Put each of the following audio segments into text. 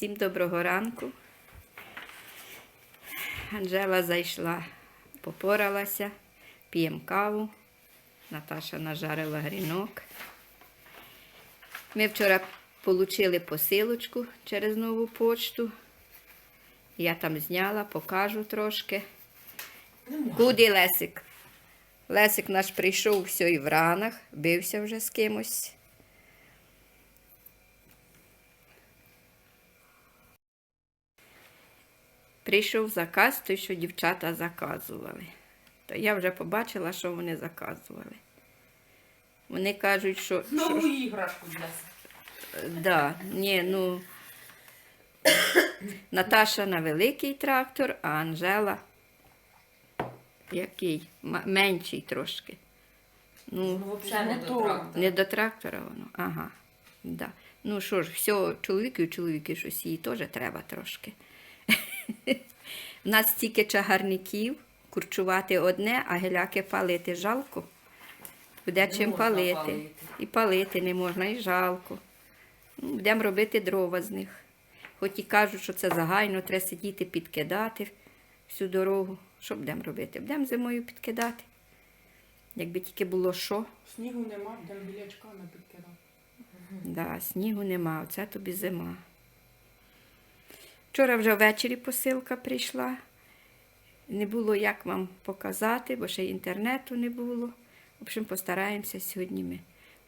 Всім доброго ранку. Анжела зайшла, попоралася, п'ємо каву. Наташа нажарила грінок. Ми вчора отримали посилочку через нову почту. Я там зняла, покажу трошки. Куди Лесик? Лесик наш прийшов все і в ранах, бився вже з кимось. Прийшов заказ, той, що дівчата заказували. То я вже побачила, що вони заказували. Вони кажуть, що. що Нову іграшку для себе. да, ні, ну, Наташа на великий трактор, а Анжела який? М- менший трошки. Ну, Ну, взагалі не до трактора. не до трактора воно. Ага. Да. Ну що ж, все, чоловіки, чоловіки щось їй теж треба трошки. У нас стільки чагарників, курчувати одне, а геляки палити жалко. Буде Не чим палити. палити. І палити не можна, і жалко. Ну, будемо робити дрова з них. Хоч і кажуть, що це загайно, треба сидіти, підкидати всю дорогу. Що будемо робити? Будемо зимою підкидати. Якби тільки було що. Снігу нема, де білячка не підкидав. Да, снігу нема, оце тобі зима. Вчора вже ввечері посилка прийшла. Не було як вам показати, бо ще інтернету не було. В общем, постараємося сьогодні ми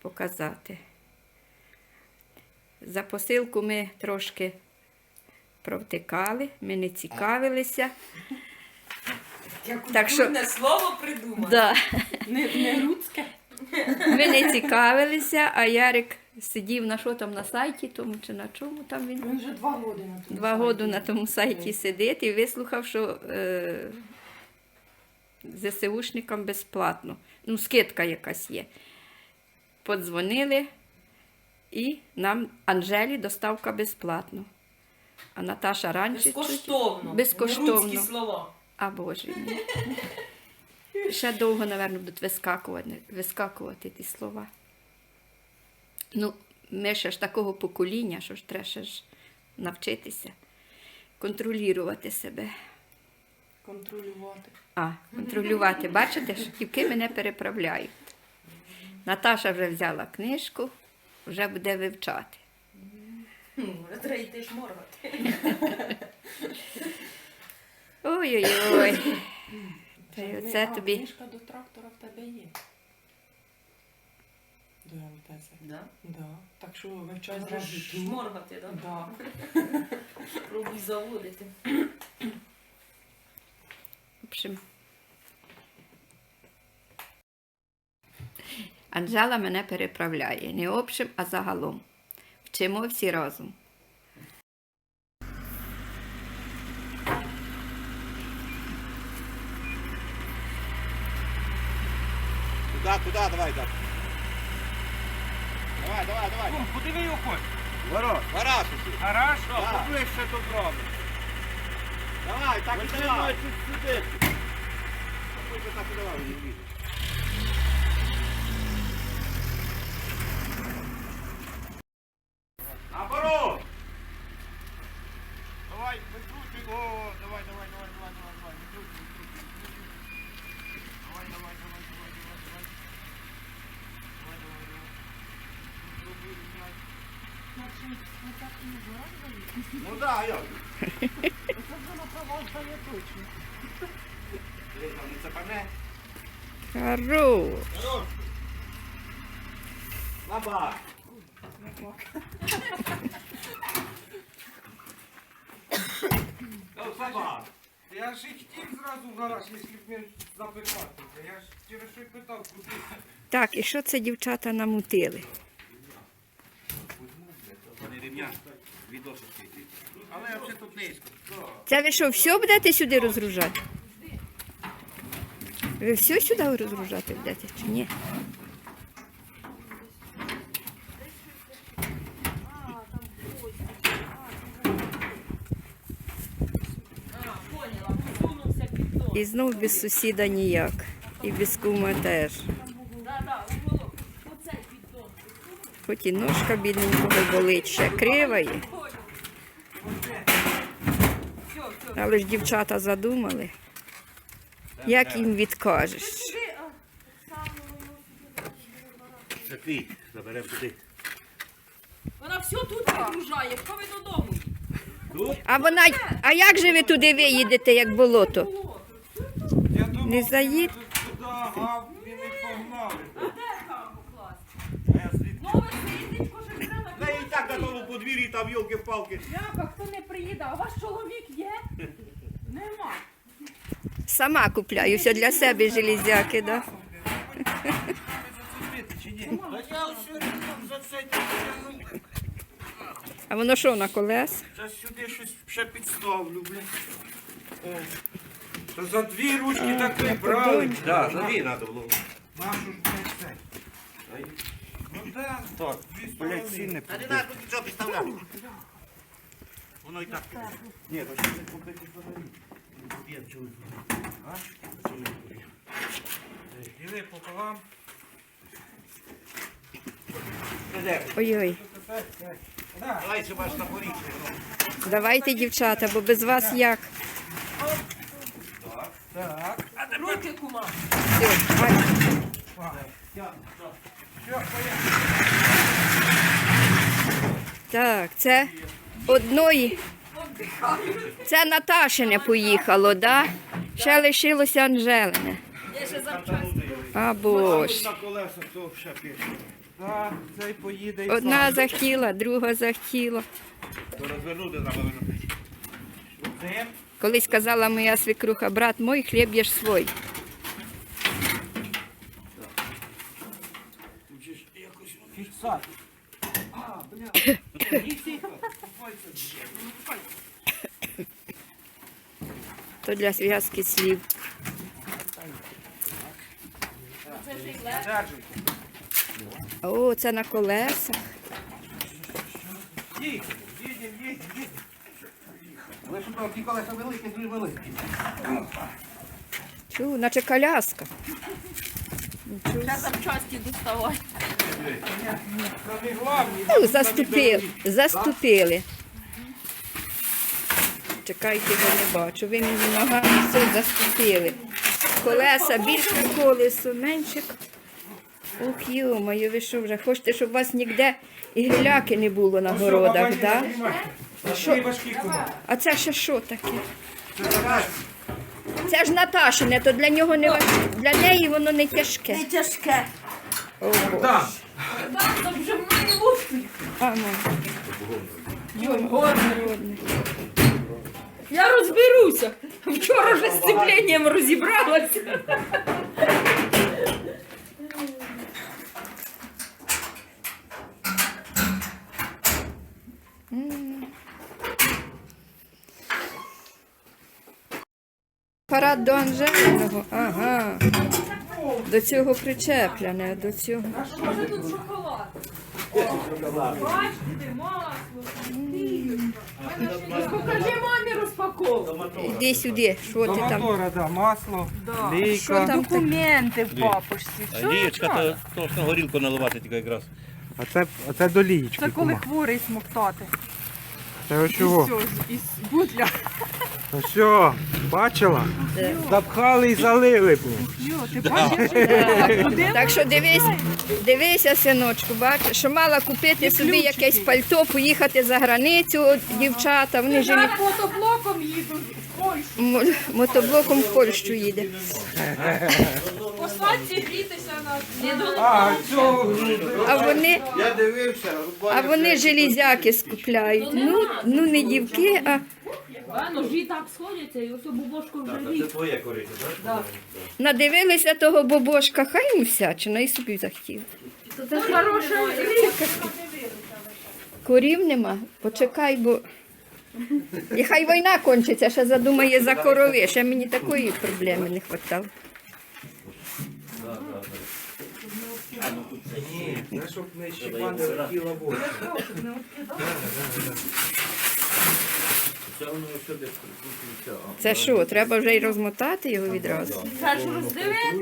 показати. За посилку ми трошки провтикали, ми не цікавилися. Так що- слово придумав. Да. Не, не. Ми не цікавилися, а Ярик сидів на що там на сайті, тому чи на чому там він. Він вже два роки на тому Два сайті. роки на тому сайті сидить і вислухав, що е, ЗСУшникам безплатно. Ну, скидка якась є. Подзвонили і нам Анжелі доставка безплатно. А Наташа раніше. Безкоштовно. Безкоштовно. Слова. А Боже мій. Ще довго, напевно, будуть вискакувати, вискакувати ті слова. Ну, ми ще ж такого покоління, що ж треба ще ж навчитися контролювати себе. Контролювати. А, контролювати. Бачите, шківки мене переправляють. Наташа вже взяла книжку, вже буде вивчати. Вже треба йти шморгати. Ой-ой-ой. Та й оце а, тобі. Книжка до трактора в тебе є. До МТЗ. Да? Да. Так що вивчай зразу. ту. шморгати, да? Да. Пробуй заводити. В общем. Анжела мене переправляє. Не общим, а загалом. Вчимо всі разом. Туда, туда, давай, так. Давай, давай, давай. Кум, куди ви його хочете? Ворот. Гараж усі. Гараж? Да. Поближче до брови. Давай, так і давай. сюди. Так і давай, не влізеш. Наоборот. Давай, викрути. О, давай, давай, давай, давай, давай, давай. Викрути, викрути, викрути. Давай, давай, давай, давай, давай, давай. Давай, давай, давай. Пробуй, давай. Ну да, як? Це вже на права здає точно. Не цепане. Хорош. Хорош. Ну. Я ж і хотів зразу в гараж, якщо б не запитати. Я ж через що й питав, куди. Так, і що це дівчата намутили? Ремня. Відосочки. Але я вже тут низько. Це ви що, все будете сюди розгружати? Ви все сюди розгружати будете чи ні? І знов без сусіда ніяк. І без кума теж. Хоч і ножка бідненького болить, ще крива є. Але ж дівчата задумали. Як їм відкажеш? Це твій, заберемо туди. Вона все тут вигружає, хто ви додому? А вона. А як же ви туди виїдете, як болото? Не заїд? туди, а він і погнали. А де там покласти? А я звідки? Нове сидить, кожен день на Та і так на тому подвір'ї там йолки-палки. Яка, хто не приїде? А ваш чоловік є? Нема. Сама купляю все для себе железяки, да? А я все рівно за це тягну. А воно що на колес? Зараз сюди щось ще підставлю, блін. О. То за дві ручки так ви брали. Так, за дві треба було. Нашу ж це. Ну так, дві сторони. Та не треба тут нічого підставляти. Воно і так. Ні, то ще не купити фонарі. Я чую. А? Діли пополам. Ой-ой. Давай ще бачиш на порічці. Давайте, дівчата, бо без вас як? Так. Руки кума. Все, бачите. Так, це одної. Це Наташине поїхало, да? Ще лишилося Анжелине. А боже. Одна сам. захотіла, друга захотіла. Колись казала моя свекруха, брат мой, хліб єш свой. Фіксат. То для зв'язки слів. О, це на колесах. Їдемо, їдемо, їдемо, там ті колеса великі, дуже великі. Чу, наче коляска. Я запчасті доставай. Ну, заступили, заступили. Чекайте, я не бачу. Ви мені ногами все заступили. Колеса, більше колесо, менше. Ух, йо-моє, ви що вже хочете, щоб у вас ніде і гриляки не було на городах, так? А це ще що таке? Це Це ж Наташине, то для нього не важ- для неї воно не тяжке. Не тяжке. О, Боже. Там. То вже має бути. А, ну. Я розберуся. Вчора вже з сцепленням розібралася. Парад до Анжелиного. Ага. До цього причеплене, до цього. Може тут шоколад. Бачите, масло. Покажи мамі розпаковку. Іди сюди, що ти там? мотора, да, масло, Що лійка. там таке? Документи в папочці. Лієчка, то, то ж на горілку наливати тільки якраз. А це, а це до лієчки, Це коли кума. хворий смоктати. Це ось чого? Все, із бутля. Ну що, бачила? Запхали і залили. Йо, ти бачиш? Так що дивись, дивися, синочку, бачиш, що мала купити собі якесь пальто, поїхати за границю, от дівчата, вони ж Я мотоблоком їду мотоблоком в Польщу їде. Посланці грітися на А, А вони, я дивився. а вони железяки скупляють. Ну, ну не дівки, а ножі так сходяться, і ось бубошку вже гріє. твоє кориця, так? надивилися того бобошка, хай йому всячина і собі захотів. Це хороша гріє. Корів нема, почекай, бо. І хай війна кончиться, ще задумає за корови. Ще мені такої проблеми не вистачало. Це щоб не щепати тіла воду. Це що, треба вже й розмотати його відразу?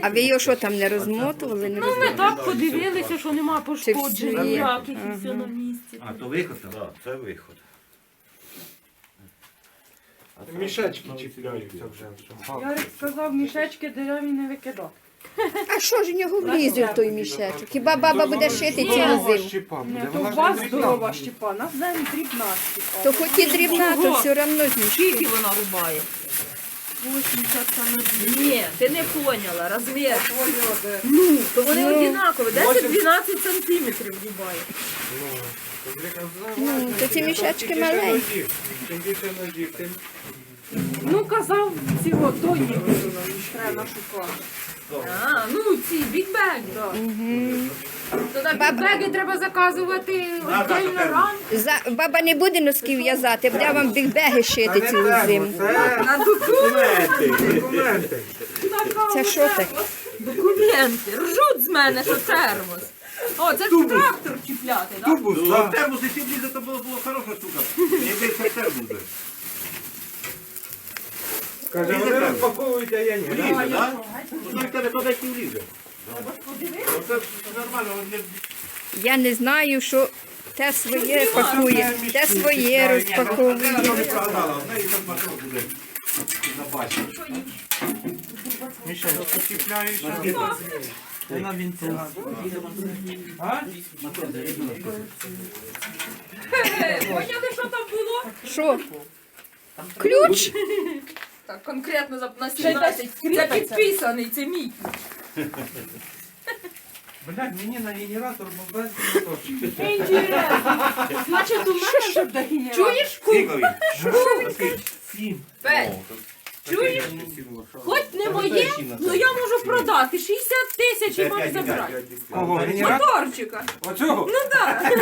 А ви його що там не розмотували? Не Ну, ми так подивилися, що нема всі пошкоджень є? ніяких і все на місці. А, то виход? Так, це виход. Мішечки чіпляються вже. Ярик сказав, мішечки дереві не викидати. А що ж в нього влізе в той мішечок? Хіба баба буде шити цілу зиму? щіпа Не, то у вас здорова щіпа, нас не дрібна щіпа. То хоч і дрібна, то все одно з Скільки вона рубає? 80 саме Ні, ти не поняла, розмір. Ну, то вони Ну. однакові. 10-12 сантиметрів рубає. Ну, то ці мішечки маленькі. Чим більше ножів, тим Ну, казав, цього тоні треба шукати. А, ну ці бікбеги. То так бікбеги треба заказувати віддільно ран. За... Баба не буде носків в'язати, буде вам бігбеги шити цілу зиму. На документи. документи. Це що таке? Документи. Ржуть з мене, що термос. О, це ж трактор чіпляти, так? Тубус, Ну, в так. термос, якщо влізе, то було, було хороша штука. Якби це термос би. Каже, вони розпаковують, а я ні. Влізе, так? Ну, так тебе туди і влізе. Оце нормально, він не Я не знаю, що те своє пакує, те своє розпаковує. не прогадала, там буде забачити. Мішечки чіпляються. Вона він це. А? Поняли, що там було? Що? Ключ? Так, конкретно за- на 17. Це підписаний, це мій. Блядь, мені на генератор, бо без моточки. Значить, у мене вже буде генератор. Чуєш, кум? Сім. Петь, чуєш? Хоч не моє, ну я можу продати 60 тисяч і вам забрати. Кого? Моторчика. Оцього? Ну так.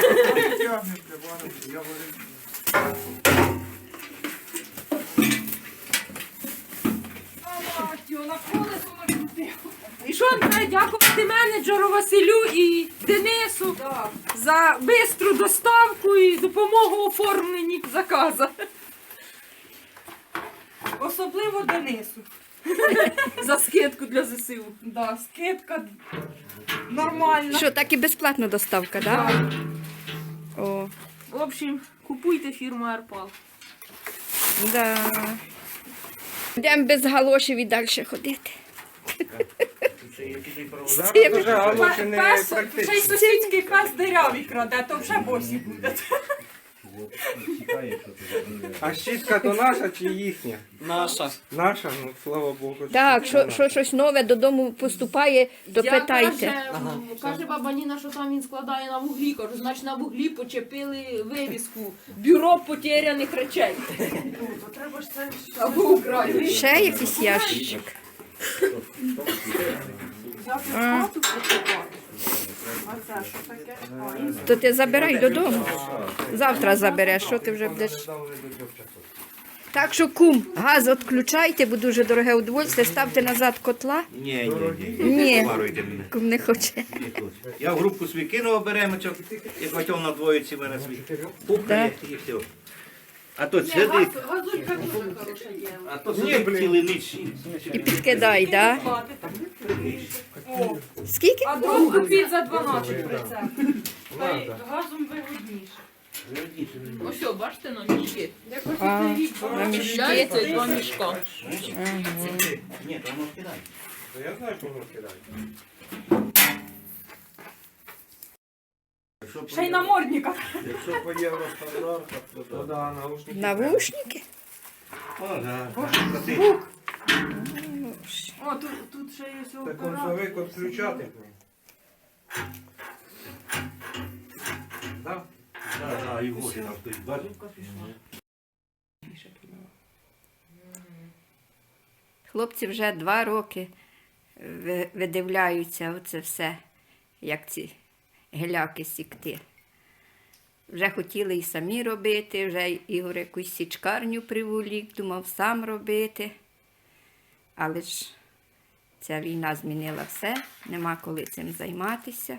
І що треба дякувати менеджеру Василю і Денису за бистру доставку і допомогу оформленні заказу. Особливо Денису. За скидку для ЗСУ. Да, скидка нормальна. Що, так і безплатна доставка, так? О, В общем, купуйте фірму Арпал. да. Йдемо без галошів і далі ходити. Це вже галоші не Пес, ще й практично. сусідський пес дирявий краде, то вже босі буде. А щітка то наша чи їхня? Наша. Наша, ну слава Богу. Так, що, що щось нове додому поступає, то Я питайте. Каже, м, каже баба Ніна, що там він складає на вуглі. Кажу, значить на вуглі почепили вивіску Бюро потеряних речей. Треба ж це Або Україні. Ще якийсь ящичок. взяти в хату покупати. А що таке? А, і То ти забирай додому. Завтра забереш, що ти вже будеш. Так що кум, газ відключайте, бо дуже дороге удовольствие, ставте назад котла. Ні, ні, ні. Ні. Товаруйте мене. Кум не хоче. Ні, тут. Я в групу свій кинув оберемочок, як хотів на двоїці мене свій. Пухає і все. А то сидить, Газулька дуже хороша є. а то сидить цілий ніч. І підкидай, да? Там. О, Скільки? а дров купіть за 12 прицеп. Та й газом вигодніше. Ось, що, бачите, на мішки. Якось А, цей рік на мішки. Чіпляється два мішка. Ні, то воно кидає. Я знаю, кого кидати. Ще й намордника. Якщо по євростандартах, то, то да, наушники. Навушники? О, да. Коти. О, тут, тут ще є Це оператор. концовик відключати. Да? Да, да, і гості там стоїть, бачиш? Хлопці вже два роки видивляються оце все, як ці геляки сікти. Вже хотіли і самі робити, вже Ігор якусь січкарню приволік, думав сам робити. Але ж ця війна змінила все, нема коли цим займатися.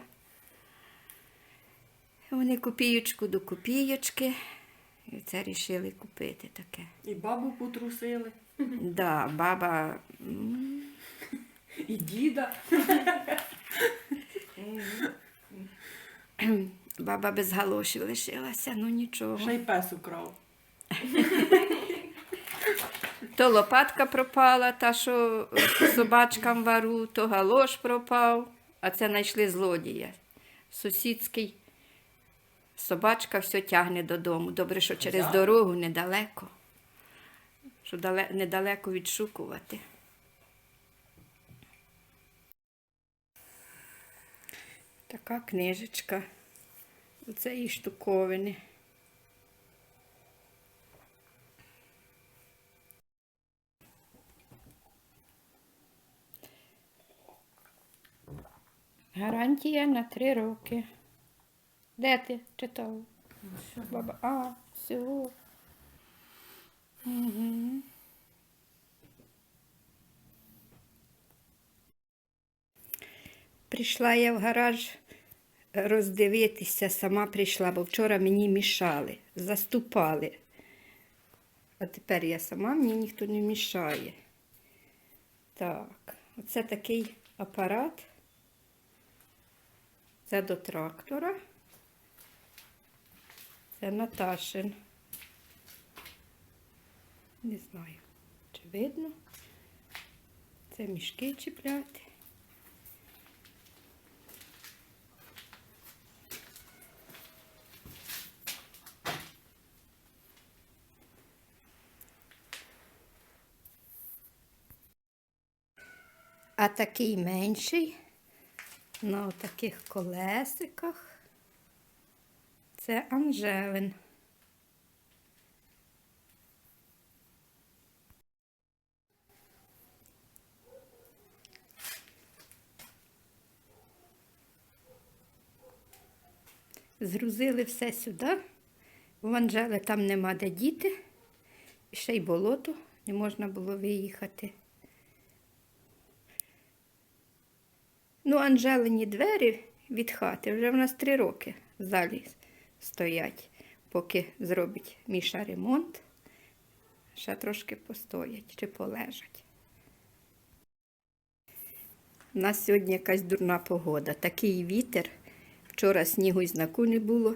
Вони копієчку до копієчки, і це рішили купити таке. І бабу потрусили, Да, баба і діда. Баба без галошів лишилася, ну нічого. Ще й пес украв. То лопатка пропала, та що собачкам вару, то галош пропав, а це знайшли злодія. Сусідський собачка все тягне додому. Добре, що через дорогу недалеко. Що дале- недалеко відшукувати. Така книжечка. Оце і штуковини. Гарантія на три роки. Де ти читав? Баба, а, все. Угу. Прийшла я в гараж роздивитися, сама прийшла, бо вчора мені мішали, заступали. А тепер я сама, мені ніхто не мішає. Так, оце такий апарат. Це до трактора. Це Наташин. Не знаю, чи видно. Це мішки чіпляти. А такий менший на таких колесиках. Це Анжелин. Згрузили все сюди. В Анжели там нема де діти. І ще й болото, не можна було виїхати. Ну, Анжелині двері від хати вже в нас три роки в залі стоять, поки зробить Міша ремонт. Ще трошки постоять чи полежать. У нас сьогодні якась дурна погода. Такий вітер. Вчора снігу й знаку не було.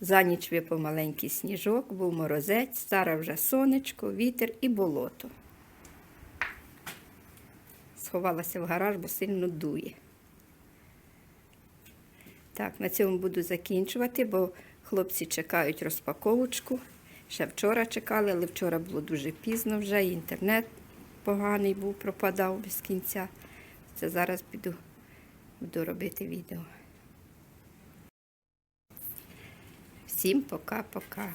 За ніч випав маленький сніжок, був морозець, зараз вже сонечко, вітер і болото. Сховалася в гараж, бо сильно дує. Так, на цьому буду закінчувати, бо хлопці чекають розпаковочку. Ще вчора чекали, але вчора було дуже пізно вже, і інтернет поганий був, пропадав без кінця. Це зараз піду, буду робити відео. Всім пока-пока.